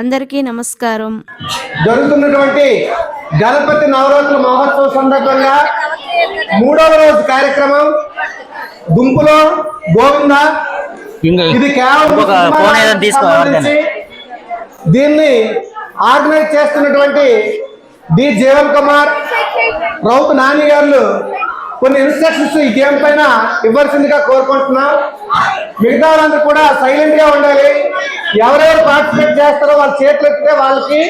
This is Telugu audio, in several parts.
అందరికీ నమస్కారం. జరుగుతున్నటువంటి గణపతి నవరాత్రుల మహోత్సవం సందర్భంగా మూడవ రోజు కార్యక్రమం. గుంపులో గోవింద. ఇది కేవలం దీన్ని ఆర్గనైజ్ చేస్తున్నటువంటి డి. జీవన్ కుమార్ రౌత్ నాని గారు కొన్ని ఇన్స్ట్రక్షన్స్ ఈ గేమ్ పైన ఇవ్వాల్సిందిగా కోరుకుంటున్నాం. మిగతా వాళ్ళందరూ కూడా సైలెంట్గా ఉండాలి. ఎవరెవరు పార్టిసిపేట్ చేస్తారో వాళ్ళ చేతులు ఎత్తితే వాళ్ళకి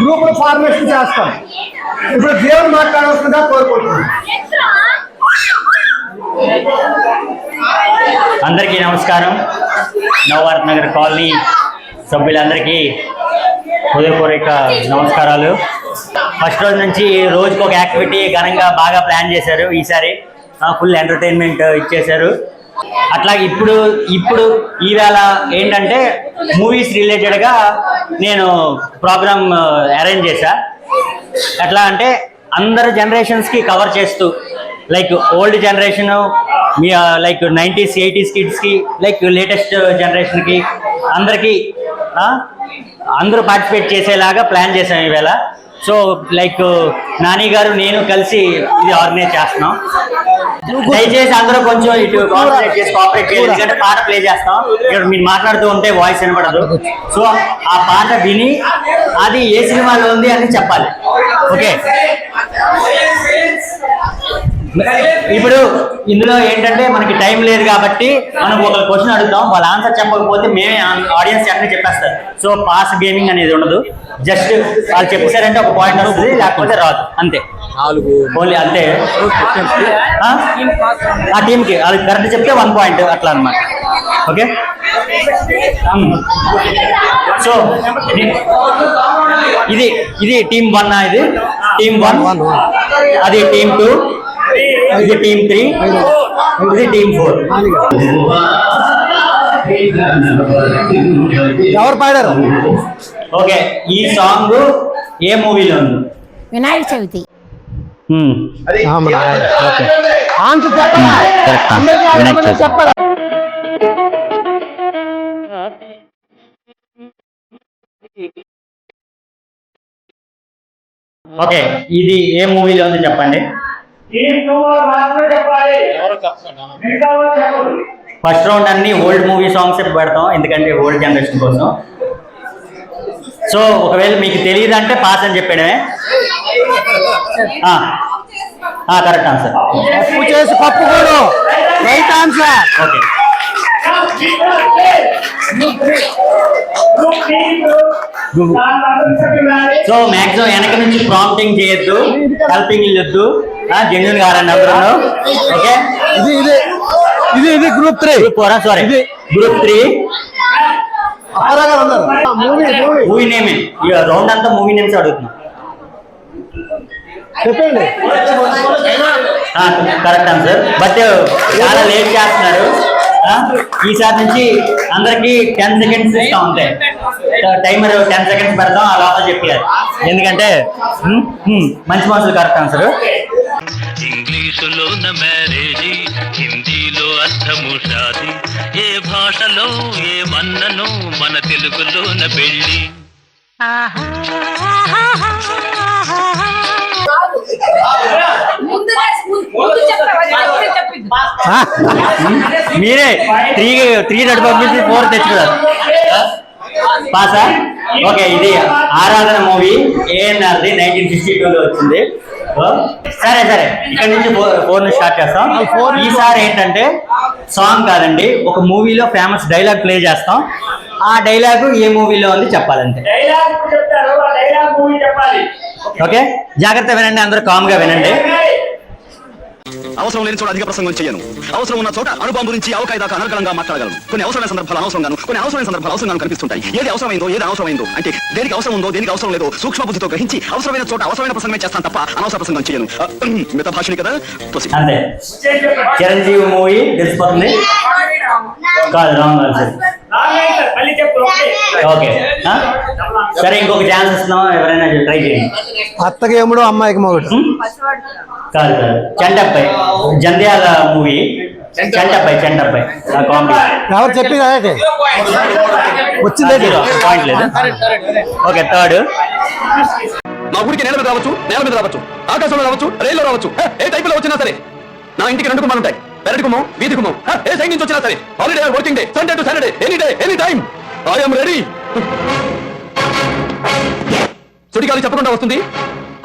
గ్రూప్ ఫార్మేషన్ చేస్తాం. ఇప్పుడు గేమ్ మాట్లాడవలసిందిగా కోరుకుంటున్నాం. అందరికీ నమస్కారం. నవభారత్ నగర్ కాలనీ సభ్యులందరికీ హృదయపూర్వక నమస్కారాలు. ఫస్ట్ రోజు నుంచి రోజుకి ఒక యాక్టివిటీ ఘనంగా బాగా ప్లాన్ చేశారు ఈసారి. ఫుల్ ఎంటర్టైన్మెంట్ ఇచ్చేశారు. అట్లా ఇప్పుడు ఇప్పుడు ఈవేళ ఏంటంటే మూవీస్ రిలేటెడ్గా నేను ప్రోగ్రామ్ అరేంజ్ చేశా. ఎట్లా అంటే అందరు జనరేషన్స్కి కవర్ చేస్తూ లైక్ ఓల్డ్ జనరేషన్ మీ లైక్ నైంటీస్ ఎయిటీస్ కిడ్స్కి లైక్ లేటెస్ట్ జనరేషన్కి అందరికీ అందరూ పార్టిసిపేట్ చేసేలాగా ప్లాన్ చేసాం ఈవేళ. సో లైక్ నాని గారు నేను కలిసి ఇది ఆర్గనైజ్ చేస్తున్నాం. దయచేసి అందరూ కొంచెం ఇటు కాన్సన్ట్రేట్ చేసి కోఆపరేట్ చేయాలి ఎందుకంటే పాట ప్లే చేస్తాం. ఇక్కడ మీరు మాట్లాడుతూ ఉంటే వాయిస్ వినపడదు. సో ఆ పాట విని అది ఏ సినిమాలో ఉంది అని చెప్పాలి. ఓకే ఇప్పుడు ఇందులో ఏంటంటే మనకి టైం లేదు కాబట్టి మనం ఒక క్వశ్చన్ అడుగుతాం. వాళ్ళ ఆన్సర్ చెప్పకపోతే మేమే ఆడియన్స్ అన్ని చెప్పేస్తారు. సో పాస్ గేమింగ్ అనేది ఉండదు. జస్ట్ వాళ్ళు చెప్పేశారంటే ఒక పాయింట్ వస్తుంది లేకపోతే రాదు. అంతే. ఓన్లీ అంతే. ఆ? టీంకి అది కరెక్ట్ చెప్తే వన్ పాయింట్ అట్లా అన్నమాట. ఓకే సో ఇది ఇది టీమ్ వన్ ఇది? టీమ్ వన్ అది టీమ్ టూ ఇది టీమ్ త్రీ ఇది టీమ్ ఫోర్ ఎవరు పాడారు? ఓకే ఈ సాంగ్ ఏ మూవీలో ఉంది? వినాయక చవితి. ఆన్సర్ చెప్పాలి. ఓకే. ఇది ఏ మూవీలో ఉంది చెప్పండి? ఫస్ట్ రౌండ్ అన్ని ఓల్డ్ మూవీ సాంగ్స్ పెడతాం ఎందుకంటే ఓల్డ్ జనరేషన్ కోసం. సో ఒకవేళ మీకు తెలియదు అంటే పాస్ అని చెప్పడమే కరెక్ట్ ఆన్సర్ పప్పు చేసి పప్పు కూడు right answer okay so maximum వెనక నుంచి ప్రాంప్టింగ్ చేయొద్దు హెల్పింగ్ ఇవ్వద్దు జెన్యున్ కారండి అందరూ ఓకే? ఇది ఇది ఇది ఇది group three. Group four? Sorry ఇది. Group three. మూవీ నేమే రౌండ్ అంతా మూవీ నేమ్స్ అడుగుతున్నాం? చెప్పండి. కరెక్ట్ ఆన్సర్ బట్ చాలా లేట్ చేస్తున్నారు. ఈసారి నుంచి అందరికి టెన్ సెకండ్స్ ఇస్తాం అంతే టైమర్ టెన్ సెకండ్స్ పెడతాం లోపల చెప్పారు ఎందుకంటే మంచి మనుషులు కరెక్ట్ ఆన్సర్ ఇంగ్లీషులోన మ్యారేజీ హిందీలో అర్థము షాది. ఏ భాషలో ఏ మన్నను మన తెలుగులోన పెళ్ళి. మీరే త్రీ త్రీ రెడ్ పంపించి ఫోర్ తెచ్చుకున్నారు. పాసా? ఓకే ఇది ఆరాధన మూవీ ఏఎన్ఆర్ది నైన్టీన్ సిక్స్టీ టూలో వచ్చింది. సరే సరే. ఇక్కడ నుంచి ఫోర్ నుంచి స్టార్ట్ చేస్తాం. ఈసారి ఏంటంటే సాంగ్ కాదండి ఒక మూవీలో ఫేమస్ డైలాగ్ ప్లే చేస్తాం. ఆ డైలాగ్ ఏ మూవీలో ఉంది చెప్పాలంటే. ఓకే? జాగ్రత్త వినండి అందరూ కామ్గా వినండి. అవసరం లేని చోట అధిక ప్రసంగం చేయను అవసరం ఉన్న చోట అనుభవం గురించి అవకాయ దాకా అనర్గళంగా మాట్లాడగలను. కొన్ని అవసరమైన సందర్భాలు అనవసరంగాను కొన్ని అవసరమైన సందర్భాలు అవసరంగా కనిపిస్తుంటాయి. ఏది అవసరమైందో ఏది అవసరమైందో అంటే దేనికి అవసరం ఉందో దేనికి అవసరం లేదో సూక్ష్మ బుద్ధితో గ్రహించి అవసరమైన చోట అవసరమైన ప్రసంగమే చేస్తాను తప్ప అనవసర ప్రసంగం చేయను మిత భాషని కదా? అంతే చిరంజీవి మూవీ తెలిసిపోతుంది కాదు రాంగ్ ఆన్సర్ ఓకే? సరే ఇంకొక ఛాన్స్ ఇస్తున్నాం ఎవరైనా ట్రై చేయండి. అత్తకి ఎముడు అమ్మాయికి మొగుడు? కాదు కాదు. చండబ్బాయి జంధ్యాల మూవీ. చెంటబ్బాయి చెంటబ్బాయి. కామెడీ. ఎవరు చెప్పింది అదే? వచ్చిందే పాయింట్ లేదు. Okay third. నా ఊరికి నేల మీద రావచ్చు నేల మీద రావచ్చు ఆకాశంలో రావచ్చు రైల్లో రావచ్చు. ఏ టైపులో వచ్చినా సరే నా ఇంటికి రెండు కుమాలు ఉంటాయి. పెరటి కుమ్మం వీధి కుమ్మం హ, ఏ సైడ్ నుంచి వచ్చినా సరే. Holiday working day Sunday to Saturday any day any time I'm ready సుడిగాలి చెప్పకుండా వస్తుంది.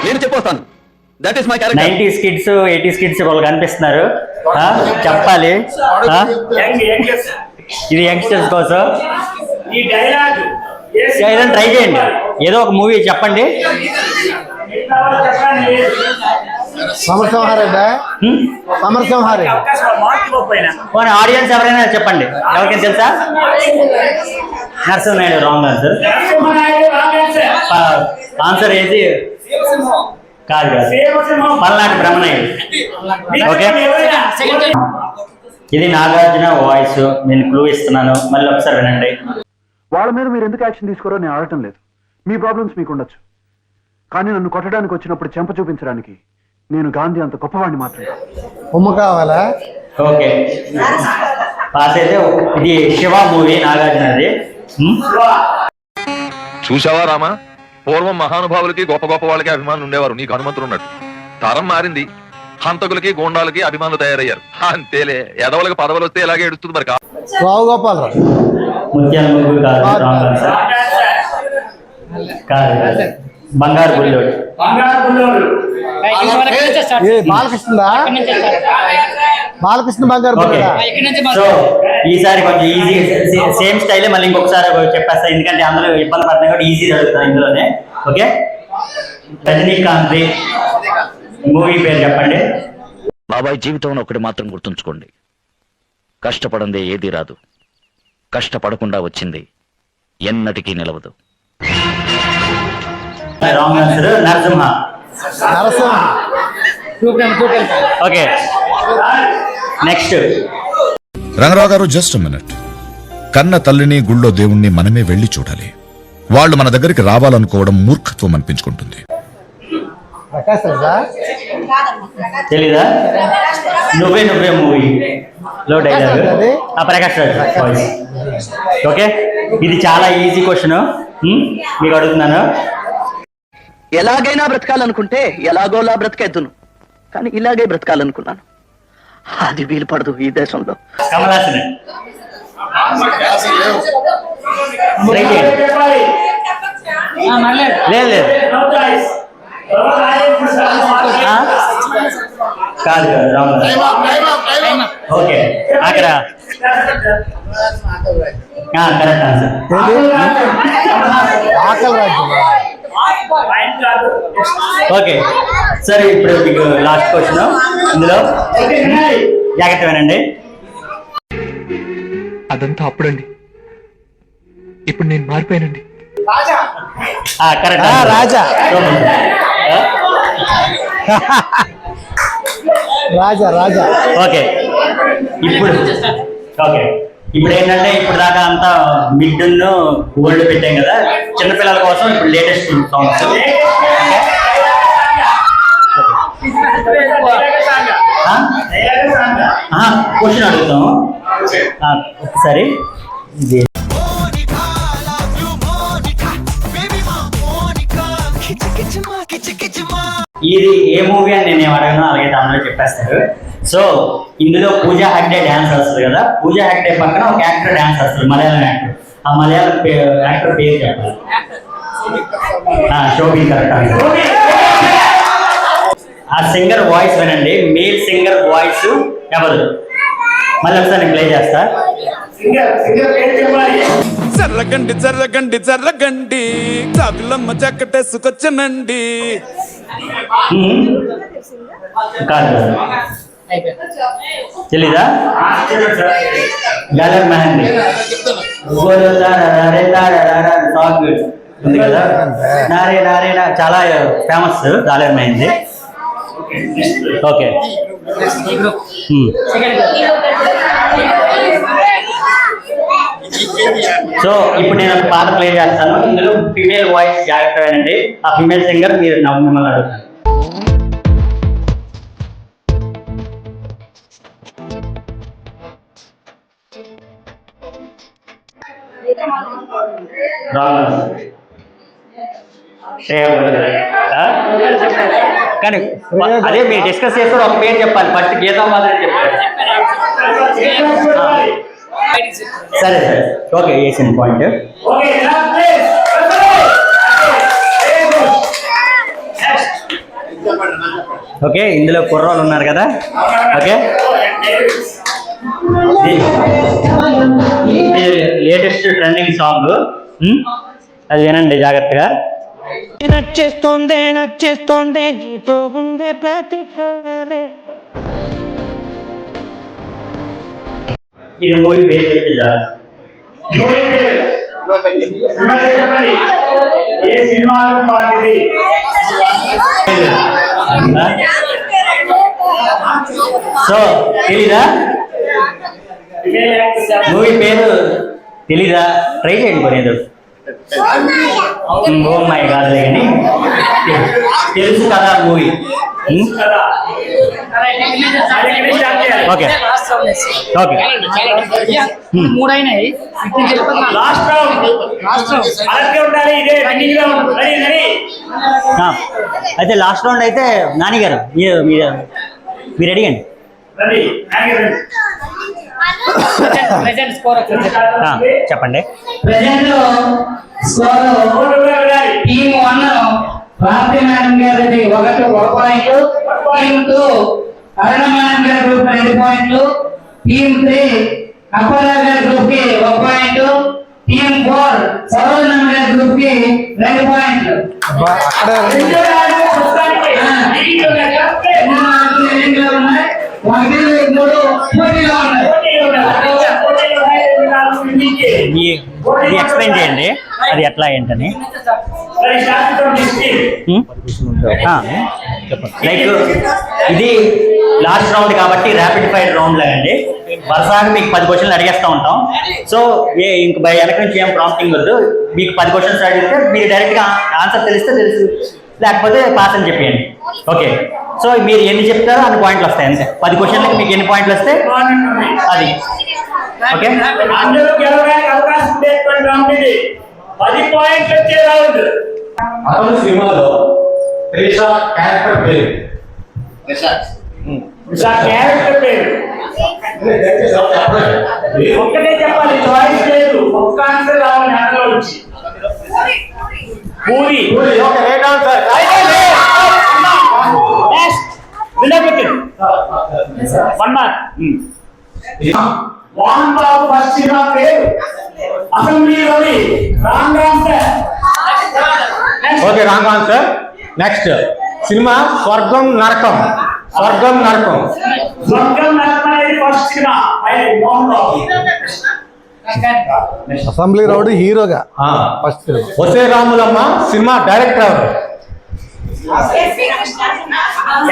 నేను చెప్పొస్తాను. That is my character nineties kids eighties kids వాళ్ళు కనిపిస్తున్నారు. ఆ, చెప్పాలి. ఆ? ఇది యంగ్స్టర్స్ కోసం. ఈ డైలాగ్ ఏదైనా ట్రై చేయండి. ఏదో ఒక మూవీ చెప్పండి. సమరసింహారెడ్డి? ఆడియన్స్ ఎవరైనా చెప్పండి. ఎవరికైనా తెలుసా? Narasimha Naidu wrong answer. ఆన్సర్ ఏది? కాదు కాదు. పల్నాటి బ్రహ్మనాయుడు. ఓకే? ఇది నాగార్జున వాయిస్. నేను క్లూ ఇస్తున్నాను. మళ్ళీ ఒకసారి వినండి. వాళ్ళ మీద మీరు ఎందుకు యాక్షన్ తీసుకోరో నేను అడగటం లేదు. మీ ప్రాబ్లమ్స్ మీకు ఉండొచ్చు. కానీ నన్ను కొట్టడానికి వచ్చినప్పుడు చెంప చూపించడానికి నేను గాంధీ అంత గొప్పవాడిని మాత్రమే ఉమ్మ కావాలా? ఓకే. పాస్ అయితే ఇది శివ మూవీ నాగార్జునది హ్మ్? చూసావా రామా? పూర్వం మహానుభావులకి గొప్ప గొప్ప వాళ్ళకి అభిమానులు ఉండేవారు. నీకు హనుమంతుడు ఉన్నాడు. తరం మారింది. హంతకులకి గోండాలకి అభిమానులు తయారయ్యారు. అంతేలే. ఎదవలకి పదవులు వస్తే ఇలాగే ఎడుస్తుంది మరి రావు. కాదు బంగారు బుల్లోడు ఏ బాలకృష్ణదా బాలకృష్ణ బంగారు ఈసారి కొంచెం ఈజీ సేమ్ స్టైలే మళ్ళీ ఇంకొకసారి చెప్పేస్తా. ఎందుకంటే అందరూ ఇబ్బంది పడుతున్నా కూడా ఈజీ జరుగుతుంది ఇందులోనే. ఓకే? రజనీకాంత్ మూవీ పేరు చెప్పండి. బాబాయ్ జీవితంలో ఒకటి మాత్రం గుర్తుంచుకోండి. కష్టపడందే ఏది రాదు. కష్టపడకుండా వచ్చింది ఎన్నటికీ నిలవదు. Wrong answer Narasimha. Narasimha okay. Next. Rangarao garu just minute. కన్న తల్లిని గుళ్ళో దేవుణ్ణి మనమే వెళ్ళి చూడాలి. వాళ్ళు మన దగ్గరికి రావాలనుకోవడం మూర్ఖత్వం అనిపించుకుంటుంది. తెలీదా? నువ్వే నువ్వే మూవీ. లో డైలాగ్ అది? ఆ ప్రకాష్ ఓకే. ఇది చాలా ఈజీ క్వశ్చన్ మీకు అడుగుతున్నాను. ఎలాగైనా బ్రతకాలనుకుంటే ఎలాగోలా బ్రతికేద్దును. కానీ ఇలాగే బ్రతకాలనుకున్నాను. అది వీలు పడదు ఈ దేశంలో? కాదు ఓకే అక్కడ. ఆకలి రాజ్యం ఓకే. సరే ఇప్పుడు మీకు లాస్ట్ క్వశ్చన్ ఇందులో జాగ్రత్త వినండి అదంతా అప్పుడండి. ఇప్పుడు నేను మారిపోయానండి. కరెక్ట్ ఆ, రాజా. రాజా రాజా. ఓకే. ఇప్పుడు. ఓకే. ఇప్పుడు ఏంటంటే ఇప్పుడు దాకా అంతా మిడ్ గోల్డ్ పెట్టాం కదా. చిన్నపిల్లల కోసం ఇప్పుడు లేటెస్ట్ సాంగ్స్. క్వశ్చన్ అడుగుతాం ఒకసారి. ఇది ఏ మూవీ అని నేను అడగను అలాగే దానిలో చెప్పేస్తారు. సో ఇందులో పూజా హెగ్డే డాన్స్ వస్తుంది కదా పూజా హెగ్డే పక్కన ఒక యాక్టర్ డాన్స్ వస్తుంది మలయాళం యాక్టర్ ఆ మలయాళం యాక్టర్ పేరు చెప్పాలి. షోబీ కరెక్ట్ ఆ సింగర్ వాయిస్ వినండి మేల్ సింగర్ వాయిస్ ఎవరు? మళ్ళీ ఒకసారి ప్లే చేస్తా. జర్రగండి జర్రగండి జర్రగండి చాపిల్లమ్మ చక్కటేసుకొచ్చనండి. కాదు తెలీదా? గలర్ మెహందీ. సాంగ్ ఉంది కదా? నారే నారే నా చాలా ఫేమస్ గాలర్ మెహందీ. Okay hmm. సో ఇప్పుడు నేను ఒక పాట ప్లే చేస్తాను. ఇందులో ఫిమేల్ వాయిస్ క్యారెక్టర్ అండి ఆ ఫిమేల్ సింగర్ మీరు నవ్వు మిమ్మల్ని అడుగుతాను. కానీ అదే మీరు డిస్కస్ చేసుకోవడం ఒక పేరు చెప్పాలి. ఫస్ట్ గీతా మాదిరి చెప్పాలి సరే సరే. ఓకే వేసిన పాయింట్? ఓకే ఇందులో కుర్రోళ్ళు ఉన్నారు కదా? ఓకే. లేటెస్ట్ ట్రెండింగ్ సాంగ్ అది వినండి జాగ్రత్తగా. నచ్చేస్తోంది నచ్చేస్తోంది ప్రతి ఇది మూవీ పేరు చెప్పి చాలు. సో తెలీదా? మూవీ పేరు తెలీదా? ట్రై చేయండి కొన్ని ఏదో ఓ మై కాదులే కానీ తెలుసు కదా మూవీ? ఓకే ఓకే మూడైనాయి ఆ, అయితే లాస్ట్ రౌండ్ అయితే నాని గారు మీరు మీరు మీరు అడిగండి ప్రెసెంట్ స్కోర్ చెప్పండి. Present score team one Bharathi madam గారిది ఒకటి ఒక point team two Aruna madam గారి గ్రూప్ రెండు పాయింట్లు టీమ్ త్రీ అప్పారావు గారి గ్రూప్కి ఒక పాయింట్ టీమ్ ఫోర్ సరోజన గారి గ్రూప్కి రెండు పాయింట్లు ఒకటి ఎక్స్ప్లెయిన్ చేయండి. అది ఎట్లా ఏంటని. లైక్ ఇది లాస్ట్ రౌండ్ కాబట్టి ర్యాపిడ్ ఫైర్ రౌండ్ అండి. వరుసగా మీకు పది క్వశ్చన్లు అడిగేస్తూ ఉంటాం. సో ఏ ఇంక వెనక నుంచి ఏం ప్రాంప్టింగ్ వద్దు. మీకు పది క్వశ్చన్స్ అడిగితే మీరు డైరెక్ట్గా ఆన్సర్ తెలిస్తే తెలుసు. లేకపోతే పాస్ అని చెప్పేయండి. ఓకే సో మీరు ఎన్ని చెప్తారో అన్ని పాయింట్లు వస్తాయి అంతే. పది క్వశ్చన్లకి మీకు ఎన్ని పాయింట్లు వస్తే అది ఓకే పది. పాయింట్లు వచ్చే రౌండ్ అతను సినిమాలో త్రిష క్యారెక్టర్ పేరు. ఆ క్యారెక్టర్ పేరు. ఒక్కటే చెప్పాలి చాయిస్ లేదు. ఒక్క ఆన్సర్ రావాలి అందులో వచ్చి Puri okay right answer one mark Mohan Babu first cinema పేరు అసెంబ్లీలోని wrong answer okay wrong answer next cinema Swargam Narakam Swargam నరకం స్వర్గం నరకం అనేది ఫస్ట్ సినిమా అది మోహన్ బాబు అసెంబ్లీ రౌడీ హీరోగా ఫస్ట్ వసే రాములమ్మ సినిమా డైరెక్టర్ ఎవరు?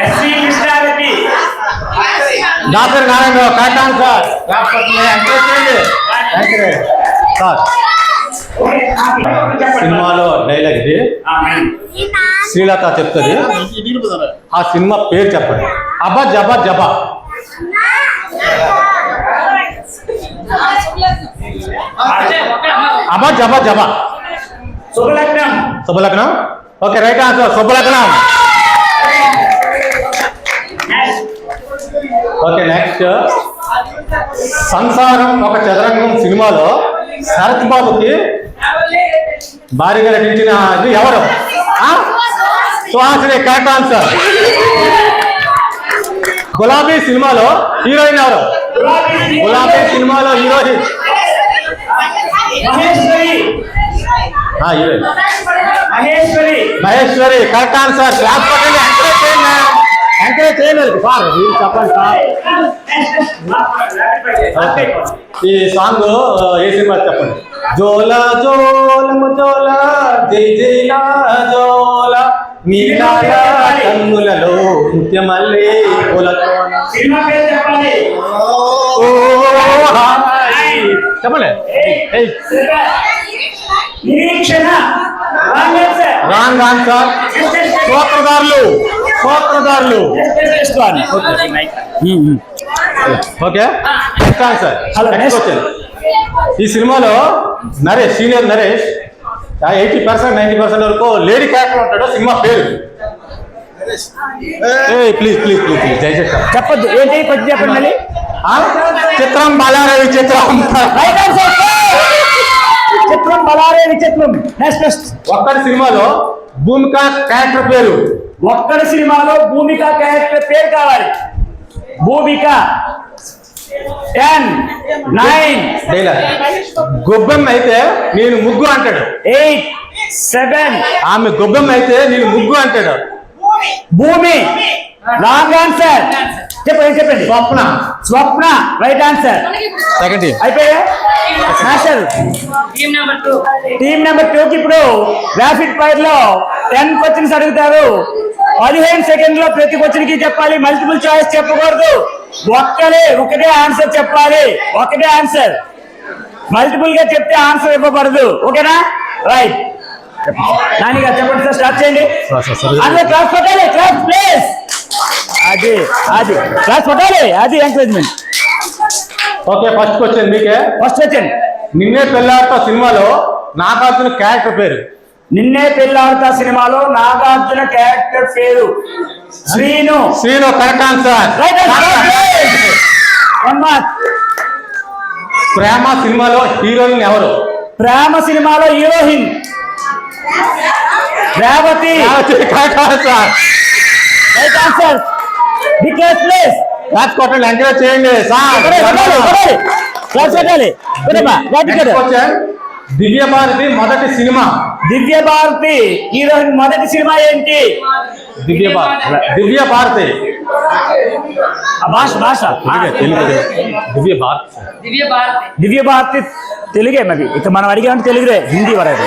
SV Krishna Reddy. Doctor Narayana correct answer. Sir. సినిమాలో డైలాగ్ ఇది. శ్రీలత చెప్తుంది. ఆ సినిమా పేరు చెప్పండి. అబ్బా జబా జబా. అబ్బా జబా జబా Subhalagnam Subhalagnam okay right answer Subhalagnam okay next Samsaram Oka Chadarangam సినిమాలో శరత్ బాబుకి భారీగా నటించిన ఇది ఎవరు ఆ? సుహాసిని కరెక్ట్ ఆన్సర్ గులాబీ సినిమాలో హీరోయిన్ ఎవరు గులాబీ సినిమాలో heroine. Maheswari. Heroine. Maheswari. Maheswari correct answer. Claps పట్టండి ఎంకరేజ్ చేయండి. ఎంకరేజ్ చేయండి సార్ మీరు చెప్పండి సార్. ఈ సాంగ్ ఏ సినిమా చెప్పండి? జోల జోలము జోల జై జైల జోల. నీలాల కన్నులలో ముత్యమల్లి పూలతోన. సినిమా పేరు చెప్పాలి. చెప్పండి wrong answer Sutradharulu Sutradharulu okay. Next answer next question ఈ సినిమాలో Naresh senior Naresh eighty percent ninety percent వరకు లేడీ క్యారెక్టర్ ఉంటాడు సినిమా పేరు ప్లీజ్ ప్లీజ్ ప్లీజ్ ప్లీజ్ దయచేసి చెప్పొద్దు. ఏంటి? కొంచెం చెప్పండి మళ్ళీ? చిత్రం బలారవి చిత్రం. రైట్ ఆన్సర్ చిత్రం. బలారే విచిత్రం నెక్స్ట్ నెక్స్ట్ ఒక్కడి సినిమాలో భూమిక క్యారెక్టర్ పేరు. ఒక్కడి సినిమాలో భూమిక క్యారెక్టర్ పేరు కావాలి. భూమిక. టెన్ నైన్ గొబ్బెమ్మ అయితే నేను ముగ్గు అంటాడు. ఎయిట్ సెవెన్ ఆమె గొబ్బెమ్మ అయితే నేను ముగ్గు అంటాడు. భూమి. రాంగ్ ఆన్సర్ చెప్పండి చెప్పండి? Swapna. Swapna right answer second అయిపోయా? Master team number two team number two కి ఇప్పుడు ర్యాపిడ్ ఫైర్లో టెన్ క్వశ్చన్స్ అడుగుతారు. పదిహేను సెకండ్లో ప్రతి క్వశ్చన్కి చెప్పాలి. మల్టిపుల్ చాయిస్ చెప్పకూడదు. ఒక్కలే ఒకటే ఆన్సర్ చెప్పాలి. ఒకటే ఆన్సర్ మల్టిపుల్గా చెప్తే ఆన్సర్ ఇవ్వబడదు ఓకేనా రైట్ చెప్పండి సార్ స్టార్ట్ చేయండి. క్లాస్ క్లాస్ ప్లేస్ అది అది. క్లాస్ అది ఎంకరేజ్మెంట్ ఓకే ఫస్ట్ క్వశ్చన్ మీకే. ఫస్ట్ వచ్చండి నిన్నే పెళ్ళాడతా సినిమాలో నాగార్జున క్యారెక్టర్ పేరు. నిన్నే పెళ్ళాడతా సినిమాలో నాగార్జున క్యారెక్టర్ పేరు. శ్రీను. శ్రీను కరెక్ట్ ఆన్సర్ ప్రేమ సినిమాలో హీరోయిన్ ఎవరు? ప్రేమ సినిమాలో హీరోయిన్. బికాస్ ప్లేస్ క్లాస్ కొట్టండి ఎంకరేజ్ చేయండి. సార్ క్లాస్ పెట్టాలి పెట్టమ్మా, రైట్ ఇక్కడ. దివ్య భారతి మొదటి సినిమా. దివ్య భారతి హీరోయిన్ మొదటి సినిమా ఏంటి? దివ్య భారతి దివ్య భారతి భాష భాష. తెలుగు దివ్య భారతి దివ్య భారతి దివ్య భారతి తెలుగే మరి. ఇక మనం అడిగామంటే తెలుగుదే హిందీ వరకు.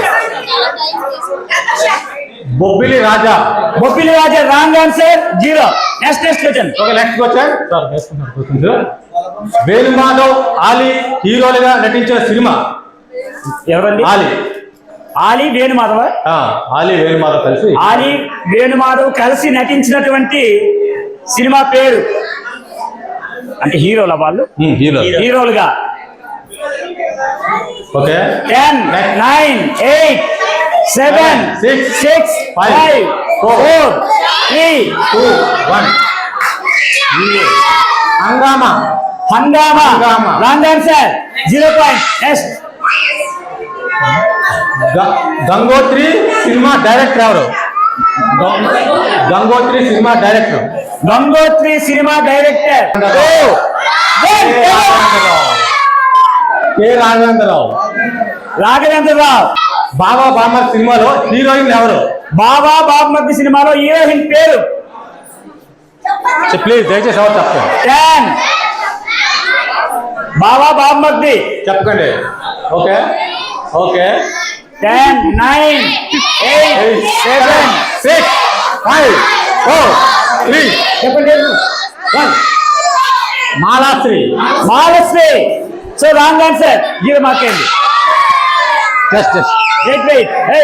Bobbili Raja. Bobbili Raja wrong answer zero. Next next question okay next question sir వేసుకున్నారు వేణుమాధవ్ ఆలీ హీరోలుగా నటించిన సినిమా. ఎవరండి? ఆలీ. ఆలీ వేణుమాధవ? ఆ, ఆలీ వేణుమాధవ్ కలిసి. ఆలీ వేణుమాధవ్ కలిసి నటించినటువంటి సినిమా పేరు. అంటే హీరోల వాళ్ళు? హీరో. హీరోలుగా. Okay. Ten Next. Nine eight seven Six, six five, five four three two one. Hungama. Hungama. Wrong answer. Zero point గ- గంగోత్రి సినిమా డైరెక్టర్ ఎవరు? Gangotri cinema director. Gangotri cinema director. K Raghavendra Rao. Raghavendra Rao. బాబా బామర్ సినిమాలో హీరోయిన్ ఎవరు? బాబా బాబ్మతి సినిమాలో హీరోయిన్ పేరు? ప్లీజ్ దయచేసి ఎవరు చెప్పండి టెన్ బాబా బాబ్మతి చెప్పకండి. Okay. Okay. Ten nine eight seven six five four three చెప్పండి one. Malashri. Malashri. So wrong answer. Zero mark అయింది just just wait wait hey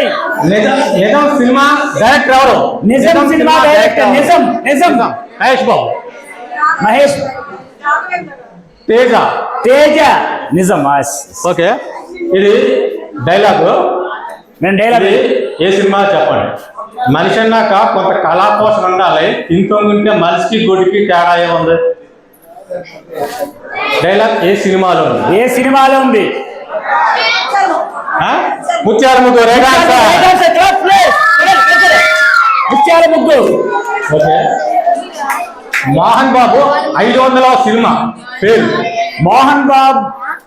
నిజం నిజం సినిమా డైరెక్టర్ ఎవరు? నిజం సినిమా డైరెక్టర్ నిజం నిజం మహేష్ బాబు మహేష్ తేజ. తేజ. నిజం ఓకే. ఇది డైలాగు. నేను డైలాగ్ ఏ సినిమా చెప్పండి? మనిషి అన్నాక కొంత కళాపోషణ ఉండాలి. ఇంకొంగుంటే మనిషికి గుడికి తేడా ఏముంది? డైలాగ్ ఏ సినిమాలో ఉంది? ఏ సినిమాలో ఉంది? ముత్యాల ముగ్గు. ముత్యాల ముగ్గు ఓకే. మోహన్ బాబు ఐదు వందల సినిమా. పేరు? మోహన్ బాబ్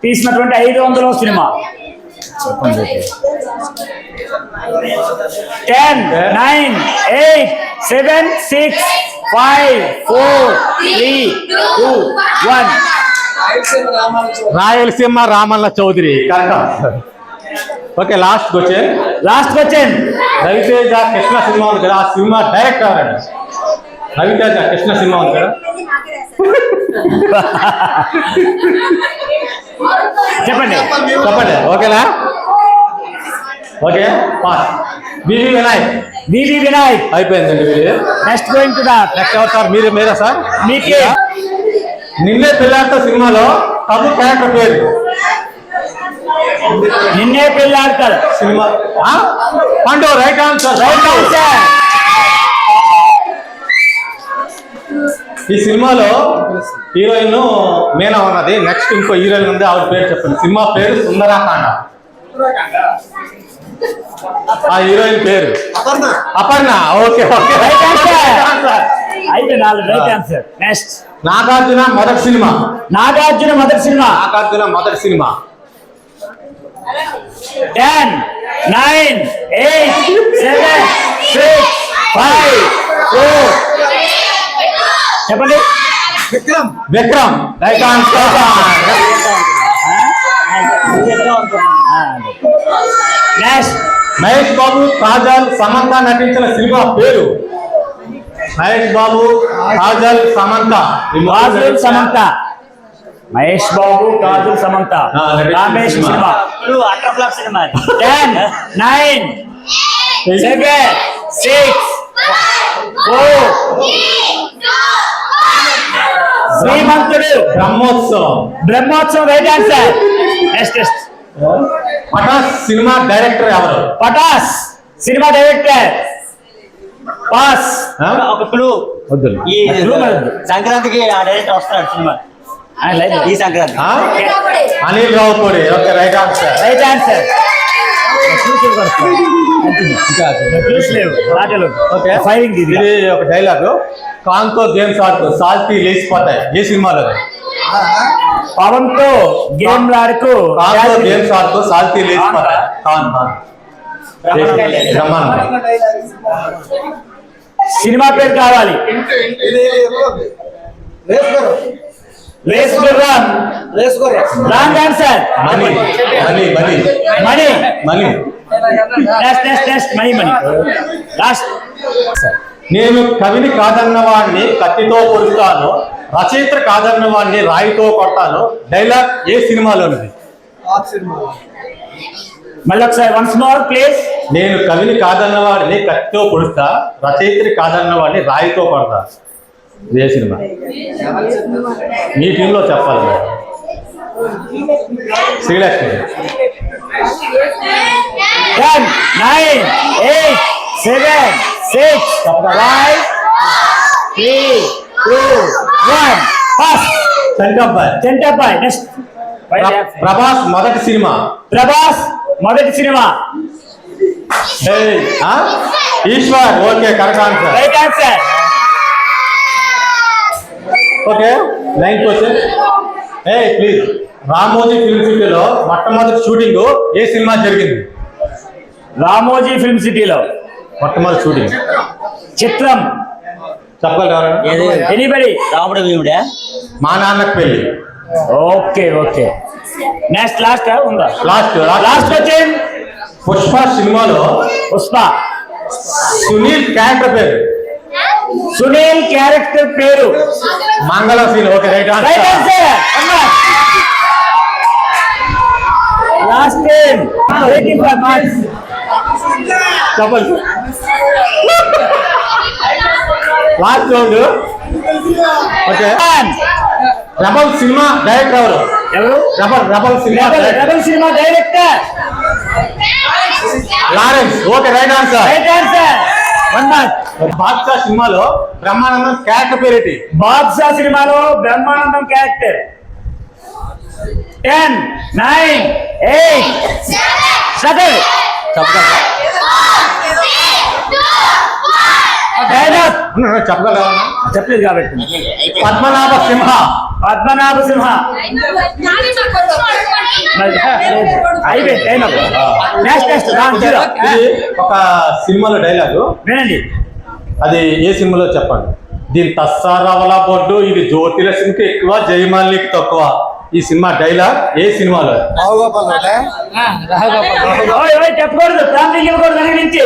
తీసినటువంటి ఐదు వందల cinema ten nine eight seven six five four three two one. Rayalaseema Ramanna Chowdary. Correct? Okay last question last question Ravi Teja Krishna cinema ఉంది కదా ఆ సినిమా డైరెక్టర్ ఎవరండి? రవితేజ కృష్ణ సినిమా ఉంది కదా. చెప్పండి చెప్పండి. ఓకేనా okay pass VV Vinayak VV Vinayak అయిపోయిందండి వీడి next going to that next ఎవరు సార్? మీరు మీరా సార్? మీకే. నిన్నే పిల్లాడితో సినిమాలో తమ్ము క్యారెక్టర్ పేరు? Ninne Pelladathadu cinema? Pandu right answer right answer ఈ సినిమాలో హీరోయిన్ మీనా ఉన్నది. నెక్స్ట్ ఇంకో హీరోయిన్ ఉంది. ఆవిడ పేరు చెప్పండి. సినిమా పేరు సుందరాకాండ ఆ హీరోయిన్ పేరు? Aparna. Okay okay. Right answer అయితే నాలుగు రైట్ ఆన్సర్ నెక్స్ట్ నాగార్జున మొదటి సినిమా. నాగార్జున మొదటి సినిమా. నాగార్జున మొదటి cinema. Ten nine eight seven six five four చెప్పండి. విక్రమ్. ఆన్సర్ నెక్స్ట్ మహేష్ బాబు కాజల్ సమంత నటించిన సినిమా పేరు? Mahesh Babu Kajal Samantha. Kajal Samantha. Mahesh Babu Kajal Samantha. Ramesh cinema. Cinema. Utter flop cinema ten nine seven six four Srimanthudu. Brahmotsavam. Brahmotsavam right answer. Next next Pataas cinema director ఎవరు? Pataas cinema director. పాస్? ఒక క్లూ వద్దు. ఈ సంక్రాంతికి ఆ డైరెక్టర్ వస్తాడు సినిమా. ఈ Sankranti? Anil Ravipudi okay right answer right answer okay firing ఇది ఒక డైలాగ్ కాంతో గేమ్స్ ఆడుతూ సాల్తీ లేచిపోతాయి ఏ సినిమాలో పవన్తో గేమ్ ఆడుకు కాంతో గేమ్స్ ఆడుతూ సాల్తీ లేచిపోతాయి కాన్ కాన్ సినిమా పేరు కావాలి race Gurram wrong answer. Money. Money money. Money. Money. Next next next money money. Last. నేను కవిని కాదన్న వాడిని కత్తితో కొడుతాను రచయిత కాదన్న వాడిని రాయితో కొడతాను. డైలాగ్ ఏ సినిమాలోనిది? మళ్ళీ ఒకసారి వన్స్ మోర్ ప్లీజ్ నేను కవిని కాదన్న వాడిని కత్తితో పొడుస్తా రచయిత్రి కాదన్న వాడిని రాయితో కొడతా. ఇదే సినిమా. మీ టీంలో చెప్పాలి madam. Srilakshmi. Ten nine eight seven six five three two one first శంకబ్బాయ్ Chantabbai. Next ప్ర- ప్రభాస్ మొదటి సినిమా. ప్రభాస్ మొదటి cinema? Eeshwar okay correct answer right answer okay nine question A please Ramoji film సిటీలో మొట్టమొదటి షూటింగ్ ఏ సినిమా జరిగింది? రామోజీ ఫిల్మ్ సిటీలో మొట్టమొదటి షూటింగ్ చిత్రం. చెప్పగలరా? ఎనీబడి. రాముడు భీముడా? మా నాన్నకు పెళ్ళి. Okay okay. నెక్స్ట్ లాస్ట్ ఉందా? లాస్ట్ లాస్ట్ క్వశ్చన్ పుష్ప సినిమాలో పుష్ప. సునీల్ క్యారెక్టర్ పేరు. సునీల్ క్యారెక్టర్ పేరు. Mangala scene okay right last time. Marks. Last round. Okay. Rebel cinema director ఎవరు? ఎవరు? రెబల్ రెబల్ సినిమా Rebel cinema director. Lawrence. Okay right answer. Right answer. Baadshah సినిమాలో బ్రహ్మానందం క్యారెక్టర్ పేరేటి? బాద్షా సినిమాలో Brahmanandam character ten nine eight seven dialogue చెప్పగలరా చెప్పలేదు కాబట్టి. పద్మనాభ సింహ! పద్మనాభ సింహ! అయిపోయింది టైం నెక్స్ట్ నెక్స్ట్ ఒక సినిమాలో డైలాగు వినండి. అది ఏ సినిమాలో చెప్పండి? దీని తస్సారవల బొడ్డు ఇది జ్యోతిలక్ష్మికి ఎక్కువ జయమాలికి తక్కువ. ఈ సినిమా డైలాగ్ ఏ సినిమాలో? ఓయ్ ఓయ్ చెప్పకూడదు ప్రాంతం వెనక నుంచి.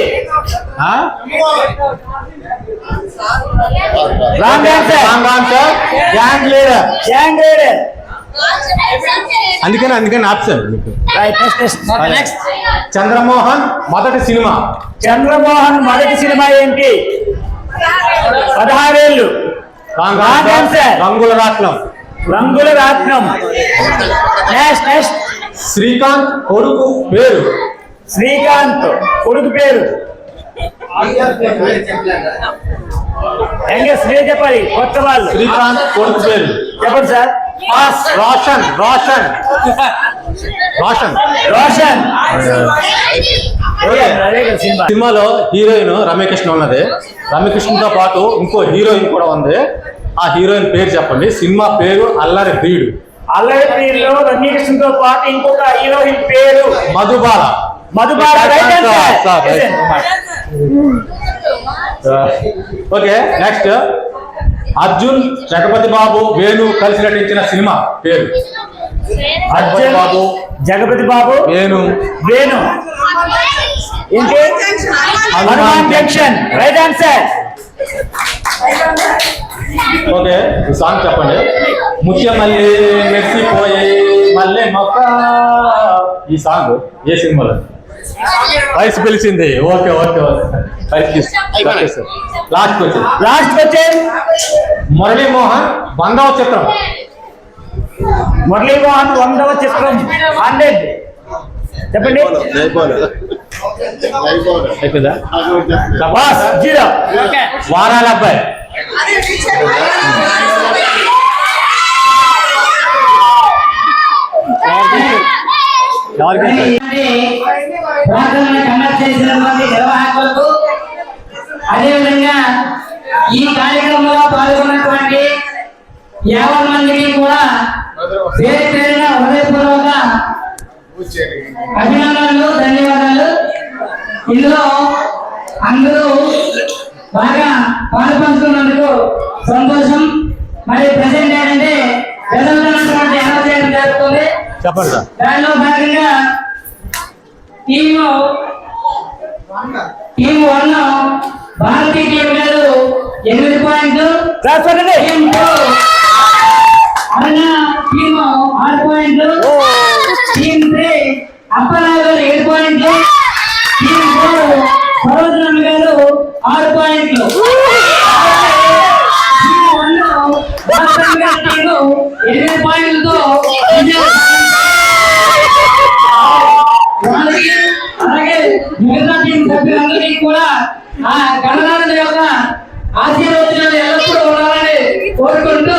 అందుకని అందుకని ఆప్షన్. చంద్రమోహన్ మొదటి సినిమా. చంద్రమోహన్ మొదటి సినిమా ఏంటి? పదహారేళ్ళు. రంగుల రాట్నం. రంగుల రాట్నం నెక్స్ట్ నెక్స్ట్ శ్రీకాంత్ కొడుకు పేరు. శ్రీకాంత్ కొడుకు పేరు. శ్రీ చెప్పాలి కొత్త వాళ్ళు. శ్రీకాంత్ కొడుకు పేరు. చెప్పండి సార్. రోషన్ రోషన్. రోషన్. రోషన్. సినిమాలో హీరోయిన్ రమ్యకృష్ణ ఉన్నది. రమ్యకృష్ణతో పాటు ఇంకో హీరోయిన్ కూడా ఉంది. ఆ హీరోయిన్ పేరు చెప్పండి. సినిమా పేరు అల్లరి ప్రియుడు అల్లరి ప్రియుల్లో రమ్యకృష్ణతో పాటు ఇంకొక హీరోయిన్ పేరు మధుబాల. మధుబాల. ఓకే నెక్స్ట్ అర్జున్ జగపతి బాబు వేణు కలిసి నటించిన సినిమా పేరు. Arjun Babu Jagapathi Babu Venu. Venu. Hanuman Junction. Right answer okay song చెప్పండి. ముత్యమల్లి మెరిసిపోయే మల్లె మొక్క. ఈ సాంగ్ ఏ సినిమాలో? వయసు పిలిచింది. Okay okay okay. లాస్ట్ వచ్చింది లాస్ట్ వచ్చే మురళీ మోహన్ బంగావ చిత్రం. మురళీమోహన్ వందవ చిత్రం. హండ్రెడ్ చెప్పండి. అయిపోయిందా? జీరో వారాల అబ్బాయి. అదేవిధంగా ఈ కార్యక్రమంలో పాల్గొన్నటువంటి యాభై మందికి కూడా పేరు పేరున హృదయపూర్వక అభినందనలు ధన్యవాదాలు. ఇందులో అందరూ బాగా పాలు పంచుకున్నందుకు సంతోషం. మరి ప్రజెంట్ ఏంటంటే పెద్దలైనటువంటి అనౌన్స్ చేయడం జరుగుతుంది? చెప్పండి దానిలో భాగంగా టీము టీం వన్ భారతీయ టీం గారు ఎనిమిది పాయింట్లు. Team team. ఆరు పాయింట్లు. Team three. అప్పలరావు గారు ఏడు పాయింట్లు. టీం గారు ఆరు పాయింట్లు. ఎనిమిది పాయింట్లతో అలాగే మిగతా టీం సభ్యులందరికీ కూడా ఆ గణనాథుల యొక్క ఆశీర్వచనాలు ఎల్లప్పుడూ ఉండాలని కోరుకుంటూ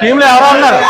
టీంలో ఎవరో ఉన్నారు.